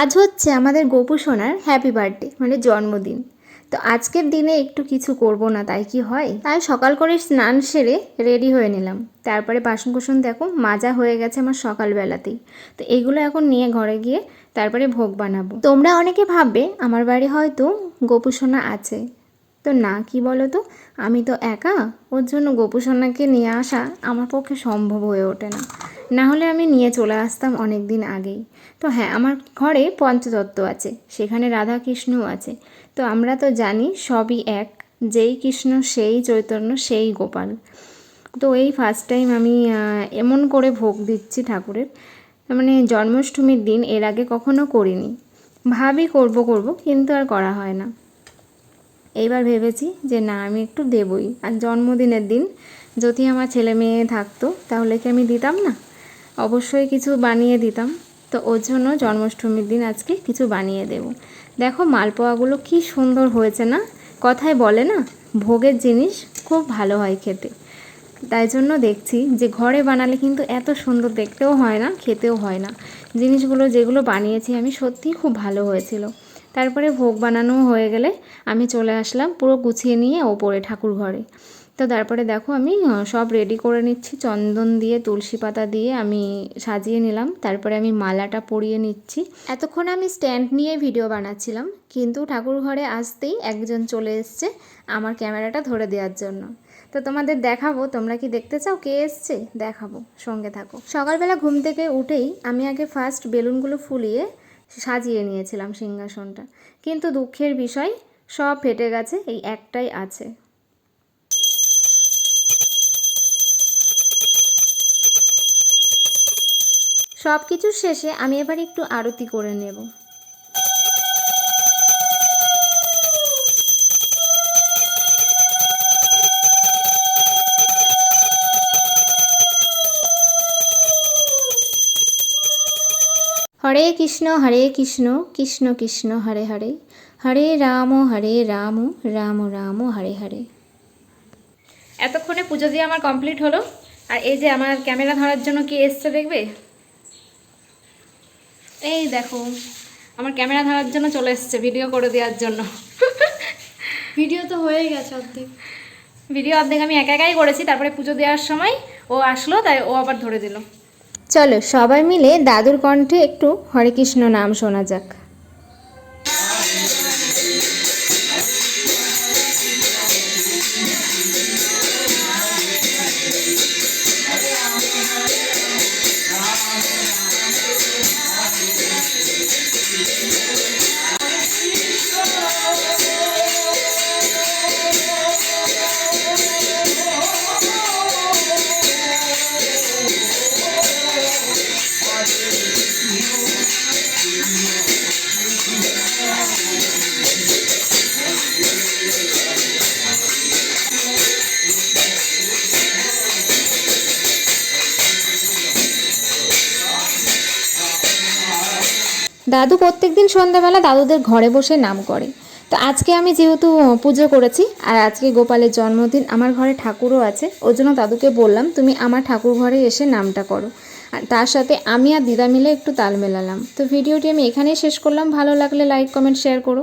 আজ হচ্ছে আমাদের গোপু সোনার হ্যাপি বার্থডে মানে জন্মদিন। তো আজকের দিনে একটু কিছু করব না, তাই কি হয়? তাই সকাল করে স্নান সেরে রেডি হয়ে নিলাম। তারপরে বাসন কুসন দেখো, মাজা হয়ে গেছে আমার সকালবেলাতেই। তো এগুলো এখন নিয়ে ঘরে গিয়ে তারপরে ভোগ বানাবো। তোমরা অনেকে ভাববে, আমার বাড়ি হয়তো গোপু সোনা আছে। তো না, কি বলো তো আমি তো একা, ওর জন্য গোপুসোনাকে নিয়ে আসা আমার পক্ষে সম্ভব হয়ে ওঠে না। না হলে আমি নিয়ে চলে আসতাম অনেক দিন আগেই। তো হ্যাঁ আমার ঘরে পঞ্চতত্ত্ব আছে, সেখানে রাধা কৃষ্ণও আছে। তো আমরা তো জানি সবই এক, যেই কৃষ্ণ, সেই চৈতন্য, সেই গোপাল। তো এই ফার্স্ট টাইম আমি এমন করে ভোগ দিচ্ছি ঠাকুরের মানে জন্মাষ্টমীর দিন এর আগে কখনো করিনি। ভাবি করব করব, কিন্তু আর করা হয় না। এইবার ভেবেছি যে না, আমি একটু দেবই। আর জন্মদিনের দিন যদি আমার ছেলে মেয়ে থাকতো, তাহলে কি আমি দিতাম না? অবশ্যই কিছু বানিয়ে দিতাম। তো ওর জন্য জন্মাষ্টমীর দিন আজকে কিছু বানিয়ে দেব। দেখো, মালপোয়াগুলো কি সুন্দর হয়েছে না? কথায় বলে না, ভোগের জিনিস খুব ভালো হয় খেতে। তাই জন্য দেখছি যে ঘরে বানালে কিন্তু এত সুন্দর দেখতেও হয় না, খেতেও হয় না। জিনিসগুলো যেগুলো বানিয়েছি আমি সত্যিই খুব ভালো হয়েছিল। তারপরে ভোগ বানানো হয়ে গেলে আমি চলে আসলাম পুরো গুছিয়ে নিয়ে ওপরে ঠাকুর ঘরে। তো তারপরে দেখো আমি সব রেডি করে নিচ্ছি। চন্দন দিয়ে, তুলসী পাতা দিয়ে আমি সাজিয়ে নিলাম। তারপরে আমি মালাটা পরিয়ে নিচ্ছি। এতক্ষণ আমি স্ট্যান্ড নিয়ে ভিডিও বানাচ্ছিলাম। কিন্তু ঠাকুর ঘরে আসতেই একজন চলে এসছে আমার ক্যামেরাটা ধরে দেওয়ার জন্য। তো তোমাদের দেখাবো, তোমরা কি দেখতে চাও? কে এসছে? দেখাবো, সঙ্গে থাকো। সকালবেলা ঘুম থেকে উঠেই আমি আগে ফার্স্ট বেলুনগুলো ফুলিয়ে সাজিয়ে নিয়েছিলাম সিংহাসনটা। কিন্তু দুঃখের বিষয়, সব ফেটে গেছে, এই একটাই আছে। সব কিছুর শেষে আমি এবার একটু আরতি করে নেব। হরে কৃষ্ণ হরে কৃষ্ণ কৃষ্ণ কৃষ্ণ হরে হরে। হরে রাম হরে রাম রাম রাম হরে হরে। এতক্ষণে পুজো দিয়ে আমার কমপ্লিট হলো। আর এই যে আমার ক্যামেরা ধরার জন্য কি এসছে দেখবে? এই দেখো আমার ক্যামেরা ধরার জন্য চলে এসছে ভিডিও করে দেওয়ার জন্য। ভিডিও তো হয়ে গেছে অর্ধেক। ভিডিও অর্ধেক আমি একা একাই করেছি তারপরে পুজো দেওয়ার সময় ও আসলো তাই ও আবার ধরে দিল। চলো সবাই মিলে দাদুর কণ্ঠে একটু হরে কৃষ্ণ নাম শোনা যাক। দাদু প্রত্যেকদিন সন্ধ্যাবেলা দাদুদের ঘরে বসে নাম করে। তো আজকে আমি যেহেতু পুজো করেছি, আর আজকে গোপালের জন্মদিন, আমার ঘরে ঠাকুরও আছে ওই জন্য দাদুকে বললাম, তুমি আমার ঠাকুর ঘরে এসে নামটা করো। আর তার সাথে আমি আর দিদা মিলে একটু তাল মেলালাম। তো ভিডিওটি আমি এখানেই শেষ করলাম, ভালো লাগলে লাইক, কমেন্ট শেয়ার করো।